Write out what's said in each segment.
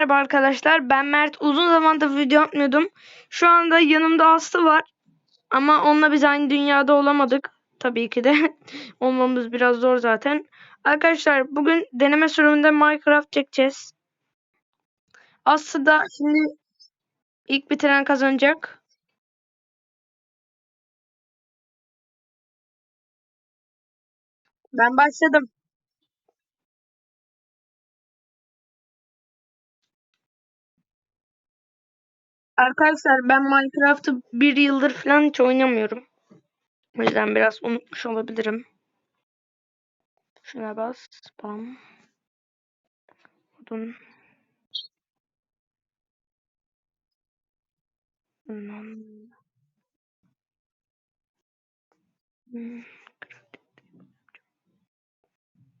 Merhaba arkadaşlar ben Mert uzun zamandır video atmıyordum. Şu anda yanımda Aslı var. Ama onunla biz aynı dünyada olamadık. Tabii ki de. Olmamız biraz zor zaten. Arkadaşlar bugün deneme sürümünde Minecraft çekeceğiz. Aslı da şimdi ilk bitiren kazanacak. Ben başladım. Arkadaşlar ben Minecraft'ı bir yıldır falan hiç oynamıyorum. O yüzden biraz unutmuş olabilirim. Şuna bas. Spam. Odun. Bundan. Hmm.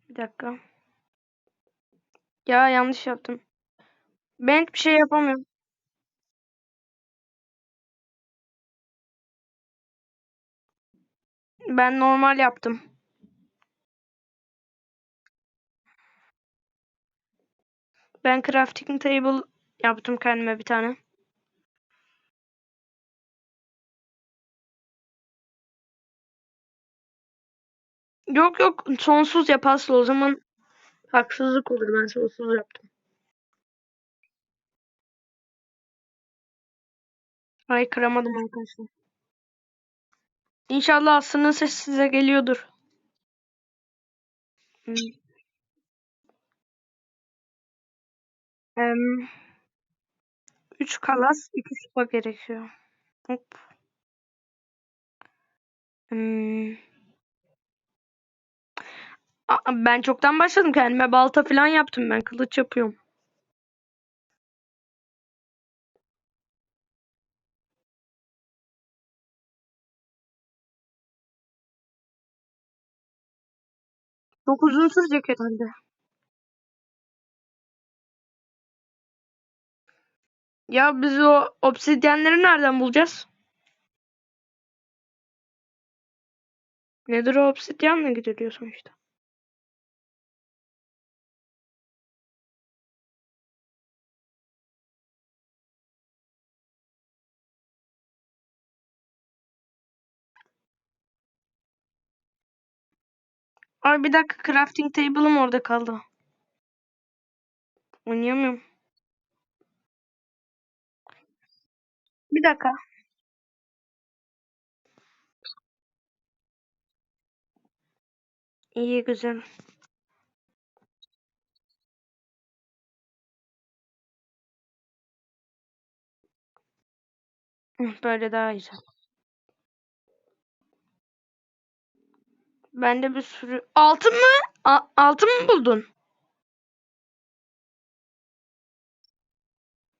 Bir dakika. Ya yanlış yaptım. Ben hiçbir şey yapamıyorum. Ben normal yaptım. Ben crafting table yaptım kendime bir tane. Yok yok sonsuz yap o zaman haksızlık olur ben sonsuz yaptım. Ay kıramadım arkadaşlar. İnşallah Aslı'nın sesi size geliyordur. Hmm. Em, üç kalas, iki sopa gerekiyor. Hop. Hmm. Aa, ben çoktan başladım kendime balta falan yaptım ben kılıç yapıyorum. Çok uzun sürecek herhalde. Ya biz o obsidyenleri nereden bulacağız? Nedir o obsidyenle gidiliyor sonuçta. Ay bir dakika crafting table'ım orada kaldı. Oynayamıyorum. Bir dakika. İyi güzel. Böyle daha güzel. Ben de bir sürü... Altın mı? A altın mı buldun?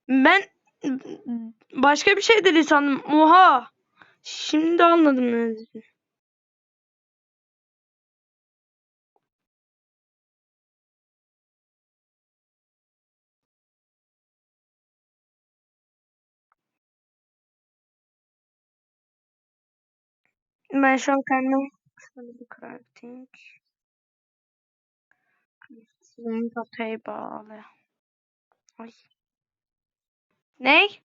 Ben başka bir şey dedi sandım. Oha. Şimdi anladım ne dediğini. Ben şu an kendim şöyle bir crafting. Crafting table. Ay. Ney?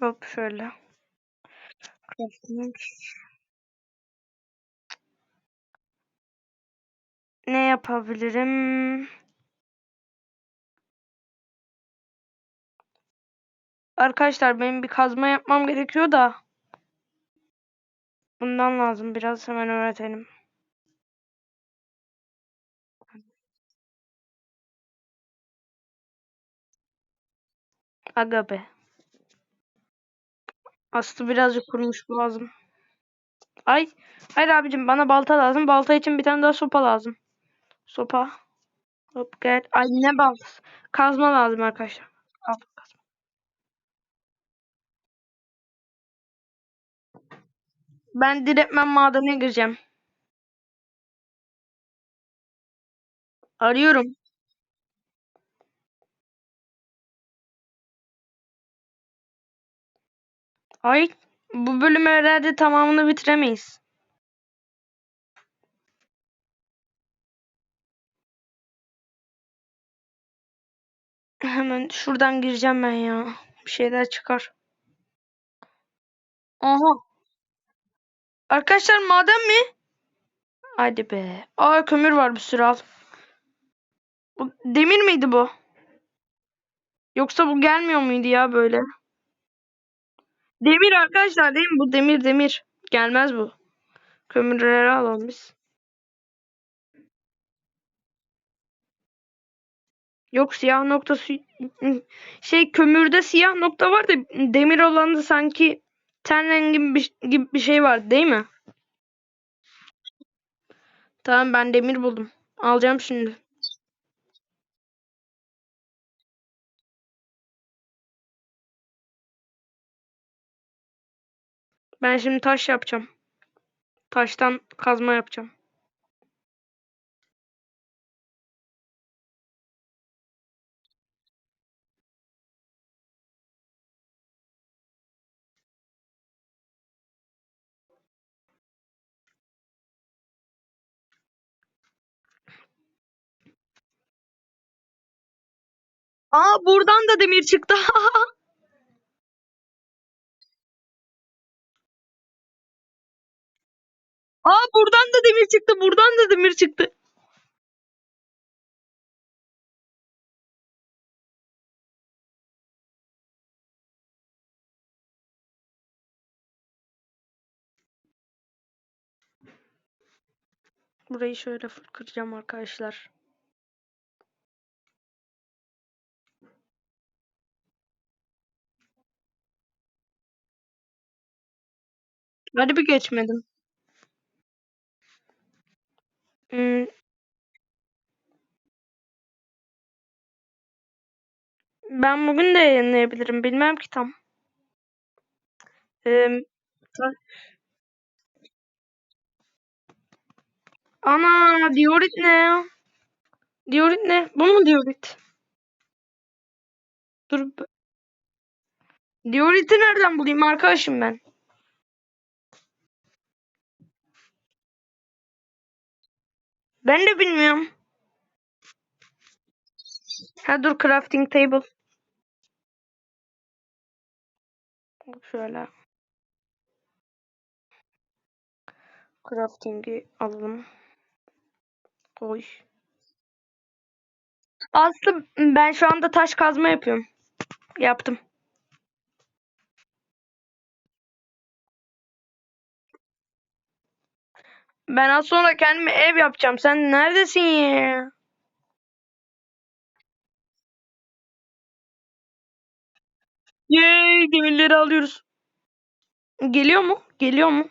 Hop şöyle. Crafting. Ne yapabilirim? Arkadaşlar benim bir kazma yapmam gerekiyor da. Bundan lazım. Biraz hemen öğretelim. Aga be. Aslı birazcık kurumuş lazım. Ay. Hayır abicim bana balta lazım. Balta için bir tane daha sopa lazım. Sopa. Hop gel. Ay ne baltası. Kazma lazım arkadaşlar. Al Ben direktmen madene gireceğim. Arıyorum. Ay bu bölümü herhalde tamamını bitiremeyiz. Hemen şuradan gireceğim ben ya. Bir şeyler çıkar. Aha. Arkadaşlar maden mi? Hadi be. Aa kömür var bir sürü al. Bu, demir miydi bu? Yoksa bu gelmiyor muydu ya böyle? Demir arkadaşlar değil mi? Bu demir demir. Gelmez bu. Kömürleri alalım biz. Yok siyah noktası şey kömürde siyah nokta var da demir olan da sanki ten rengi gibi bir şey var değil mi? Tamam ben demir buldum. Alacağım şimdi. Ben şimdi taş yapacağım. Taştan kazma yapacağım. Aa buradan da demir çıktı. Aa buradan da demir çıktı. Buradan da demir çıktı. Burayı şöyle kıracağım arkadaşlar. Hadi bir geçmedim. Hmm. Ben bugün de yayınlayabilirim. Bilmem ki tam. Ee, ana diorit ne ya? Diorit ne? Bu mu diorit? Dur. Diorit'i nereden bulayım arkadaşım ben? Ben de bilmiyorum. Ha dur crafting table. Şöyle. Crafting'i alalım. Koy. Aslı ben şu anda taş kazma yapıyorum. Yaptım. Ben az sonra kendime ev yapacağım. Sen neredesin ya? Yay demirleri alıyoruz. Geliyor mu? Geliyor mu?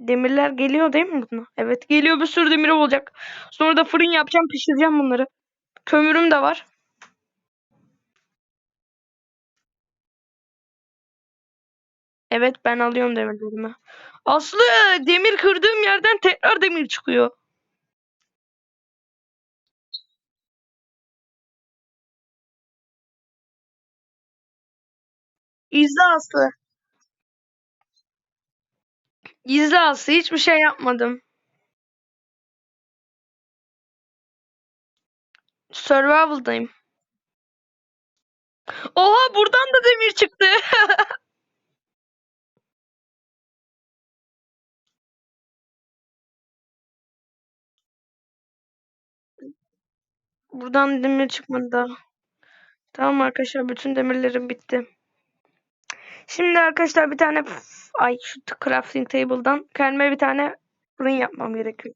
Demirler geliyor değil mi buna? Evet geliyor bir sürü demir olacak. Sonra da fırın yapacağım pişireceğim bunları. Kömürüm de var. Evet ben alıyorum demirlerimi. Aslı demir kırdığım yerden tekrar demir çıkıyor. İzle Aslı. İzle Aslı. Hiçbir şey yapmadım. Survival'dayım. Oha buradan da demir çıktı. buradan demir çıkmadı daha. Tamam arkadaşlar bütün demirlerim bitti. Şimdi arkadaşlar bir tane ay şu crafting table'dan kendime bir tane fırın yapmam gerekiyor.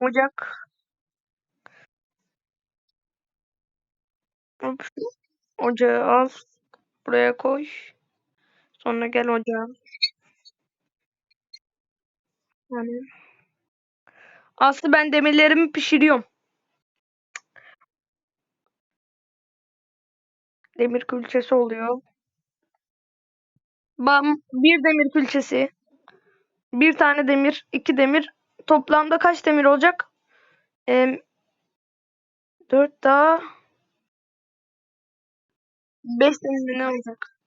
Ocak. Ocağı al. Buraya koy. Sonra gel ocağa. Yani. Aslı ben demirlerimi pişiriyorum. Demir külçesi oluyor. Bam, bir demir külçesi. Bir tane demir, iki demir. Toplamda kaç demir olacak? Ee, dört daha beş demir ne olacak?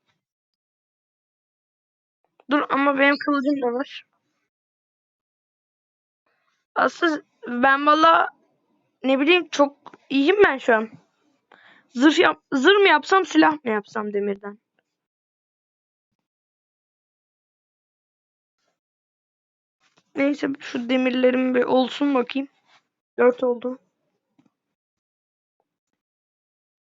Dur ama benim kılıcım da var. Aslı ben valla ne bileyim çok iyiyim ben şu an. Zırh, yap zırh mı yapsam silah mı yapsam demirden? Neyse şu demirlerim bir olsun bakayım. 4 oldu.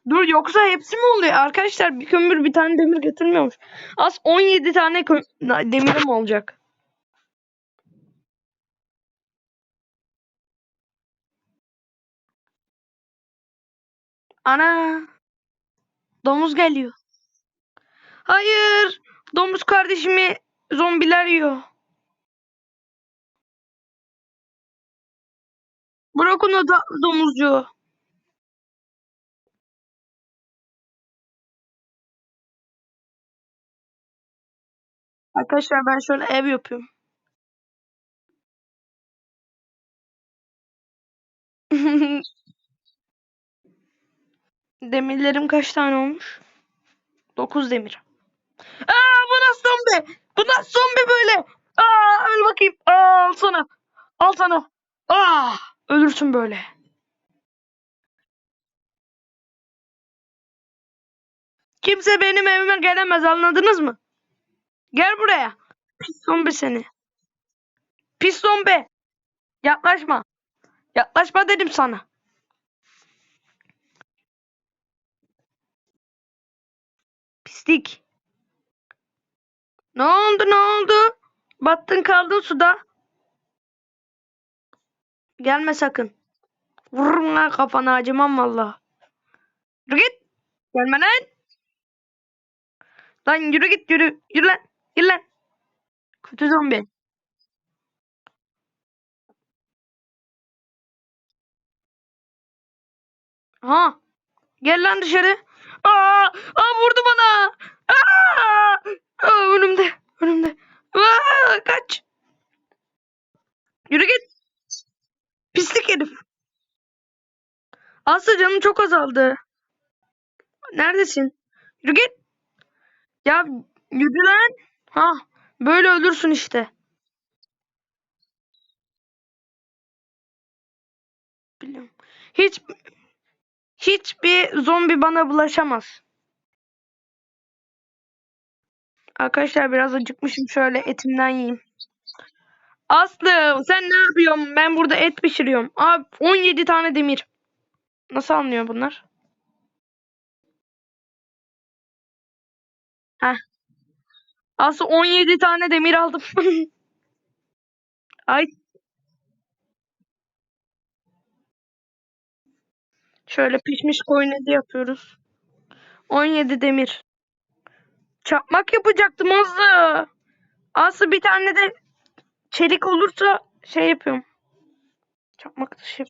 Dur yoksa hepsi mi oluyor? Arkadaşlar bir kömür bir tane demir götürmüyormuş. Az 17 tane demirim olacak. Ana. Domuz geliyor. Hayır. Domuz kardeşimi zombiler yiyor. Bırak onu da domuzcu. Arkadaşlar ben şöyle ev yapıyorum. Demirlerim kaç tane olmuş? 9 demir. Aa bu nasıl zombi? Bu nasıl zombi böyle? Aa öl bakayım. Aa, al sana. Al sana. Aa ölürsün böyle. Kimse benim evime gelemez anladınız mı? Gel buraya. Pis zombi seni. Pis zombi. Yaklaşma. Yaklaşma dedim sana. Pislik. Ne oldu ne oldu? Battın kaldın suda. Gelme sakın. Vururum lan kafana acımam valla. Yürü git. Gelme lan. Lan yürü git yürü. Yürü lan. Yürü lan. Kötü zombi. Ha. Gel lan dışarı. Aa, aa vurdu bana. Aa, önümde. Önümde. Aa, kaç. Yürü git. Pislik herif. Aslı canım çok azaldı. Neredesin? Yürü git. Ya yürü lan. Ha, böyle ölürsün işte. Biliyorum. Hiç hiçbir zombi bana bulaşamaz. Arkadaşlar biraz acıkmışım. Şöyle etimden yiyeyim. Aslı sen ne yapıyorsun? Ben burada et pişiriyorum. Abi 17 tane demir. Nasıl anlıyor bunlar? Heh. Aslı 17 tane demir aldım. Ay. Şöyle pişmiş koyun eti yapıyoruz. 17 demir. Çakmak yapacaktım Aslı. Aslı bir tane de çelik olursa şey yapıyorum. Çakmak dışı.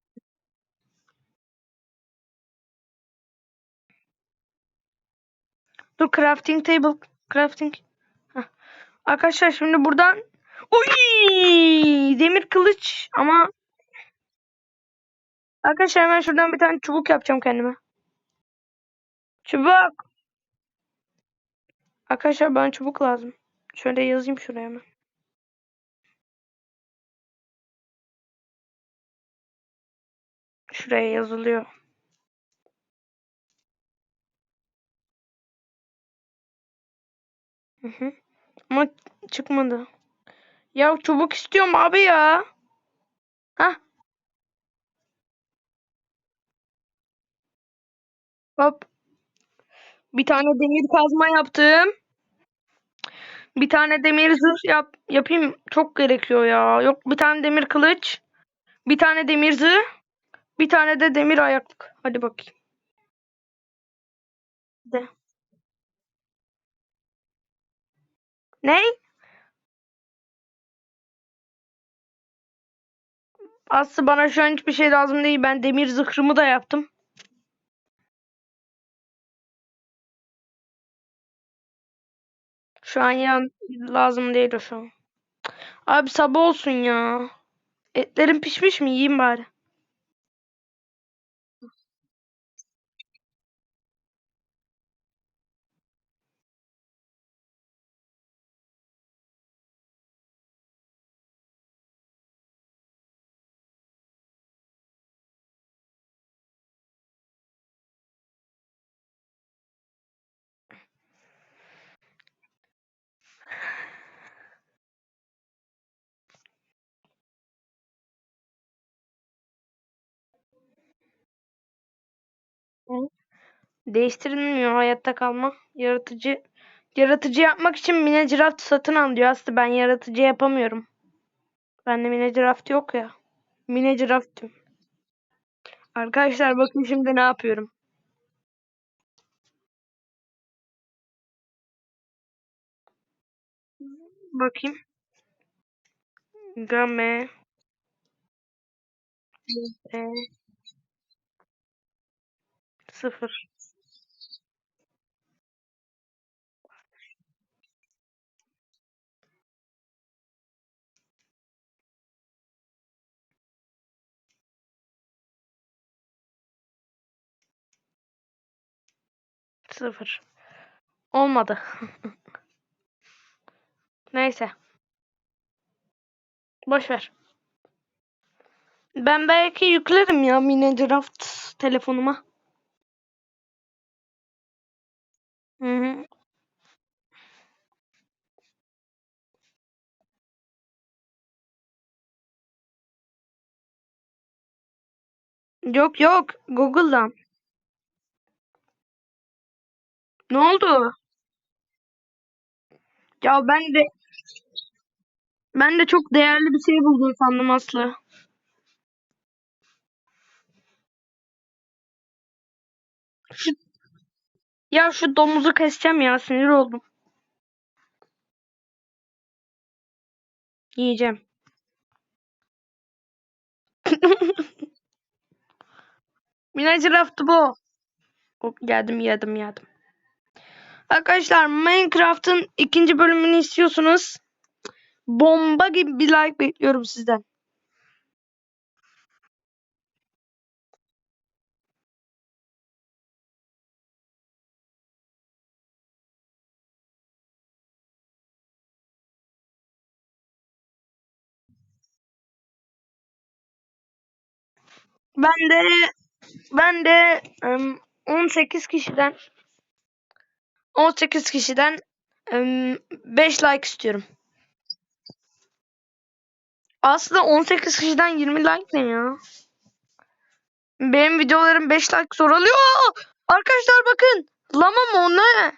Dur crafting table. Crafting. Heh. Arkadaşlar şimdi buradan Uy! Demir kılıç ama Arkadaşlar hemen şuradan bir tane çubuk yapacağım kendime. Çubuk. Arkadaşlar bana çubuk lazım. Şöyle yazayım şuraya hemen. Şuraya yazılıyor. Hı hı. Ama çıkmadı. Ya çubuk istiyorum abi ya. Hah. Hop. Bir tane demir kazma yaptım. Bir tane demir zırh yap yapayım. Çok gerekiyor ya. Yok bir tane demir kılıç. Bir tane demir zırh. Bir tane de demir ayaklık. Hadi bakayım. De. Ne? Aslı bana şu an hiçbir şey lazım değil. Ben demir zırhımı da yaptım. Şu an ya lazım değil o şu an. Abi sabah olsun ya. Etlerim pişmiş mi? Yiyeyim bari. Değiştirilmiyor hayatta kalma. Yaratıcı yaratıcı yapmak için Minecraft satın al diyor. Aslında ben yaratıcı yapamıyorum. Bende Minecraft yok ya. Minecraft'ım. Arkadaşlar bakın şimdi ne yapıyorum. Bakayım. Game. E. Sıfır. Sıfır. Olmadı. Neyse. Boş ver. Ben belki yüklerim ya Minecraft telefonuma. Hı hı. Yok yok Google'dan. Ne oldu? Ya ben de ben de çok değerli bir şey buldum sandım Aslı. Şu, ya şu domuzu keseceğim ya sinir oldum. Yiyeceğim. Minecraft bu. Hop, geldim yedim yedim. Arkadaşlar Minecraft'ın ikinci bölümünü istiyorsunuz. Bomba gibi bir like bekliyorum sizden. Ben de ben de ım, 18 kişiden 18 kişiden ım, 5 like istiyorum. Aslında 18 kişiden 20 like ne ya? Benim videolarım 5 like zor alıyor. Arkadaşlar bakın. Lama mı o ne?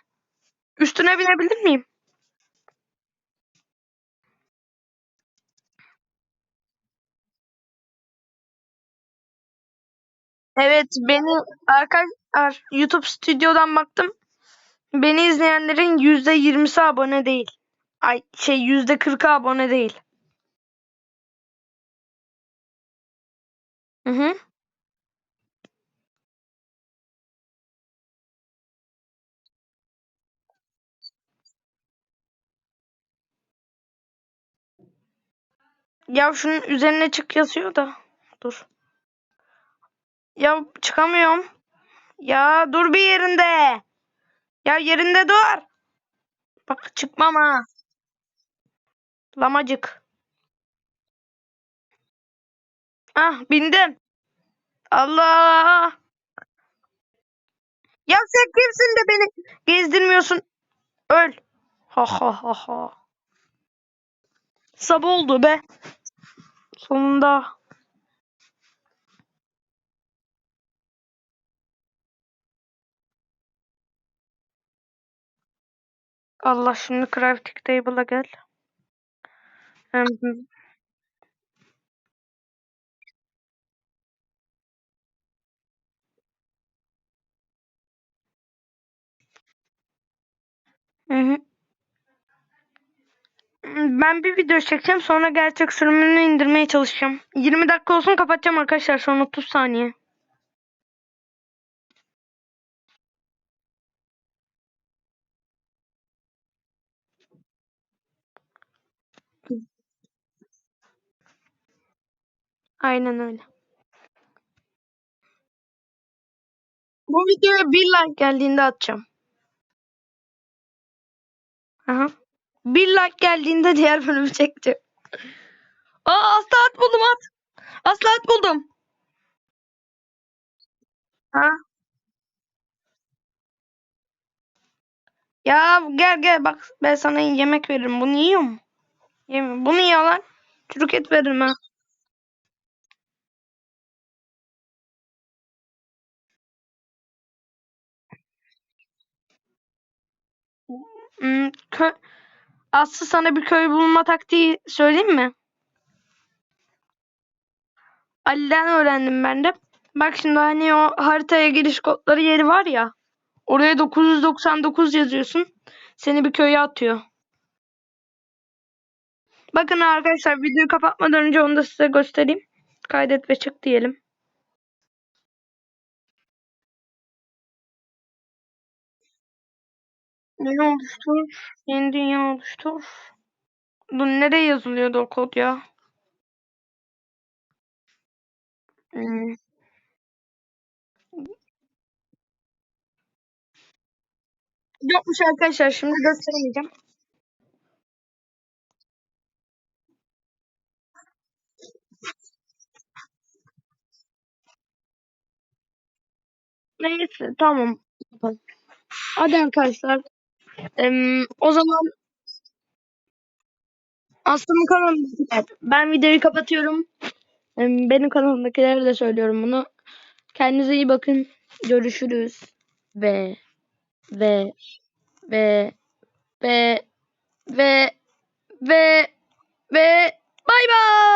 Üstüne binebilir miyim? Evet beni arkadaşlar YouTube stüdyodan baktım. Beni izleyenlerin %20'si abone değil. Ay şey %40'ı abone değil. Hı hı. Ya şunun üzerine çık yazıyor da. Dur. Ya çıkamıyorum. Ya dur bir yerinde. Ya yerinde dur. Bak çıkmam ha. Lamacık. Ah bindim. Allah. Ya sen kimsin de beni gezdirmiyorsun? Öl. Ha ha ha ha. Sabah oldu be. Sonunda. Allah şimdi crafting table'a gel. Hem. Ben bir video çekeceğim sonra gerçek sürümünü indirmeye çalışacağım. 20 dakika olsun kapatacağım arkadaşlar son 30 saniye. Aynen öyle. Bu videoya bir like geldiğinde atacağım. Aha. Bir like geldiğinde diğer bölümü çekeceğim. Aa aslı at buldum at. Aslı at buldum. Ha. Ya gel gel bak ben sana yemek veririm. Bunu yiyor mu? Yemin. Bunu ya lan. Çürük et veririm ha. Hmm, kö Aslı sana bir köy bulma taktiği söyleyeyim mi? Ali'den öğrendim ben de. Bak şimdi hani o haritaya giriş kodları yeri var ya. Oraya 999 yazıyorsun. Seni bir köye atıyor. Bakın arkadaşlar videoyu kapatmadan önce onu da size göstereyim. Kaydet ve çık diyelim. Ne oluştur? Yeni dünya oluştur. Bu nereye yazılıyordu o kod ya? Hmm. Yokmuş arkadaşlar şimdi gösteremeyeceğim. Neyse tamam. Hadi arkadaşlar. Em, o zaman Aslı'nın kanalında ben videoyu kapatıyorum. Em, benim kanalımdakilere de söylüyorum bunu. Kendinize iyi bakın. Görüşürüz. Ve ve ve ve ve ve ve bay bay.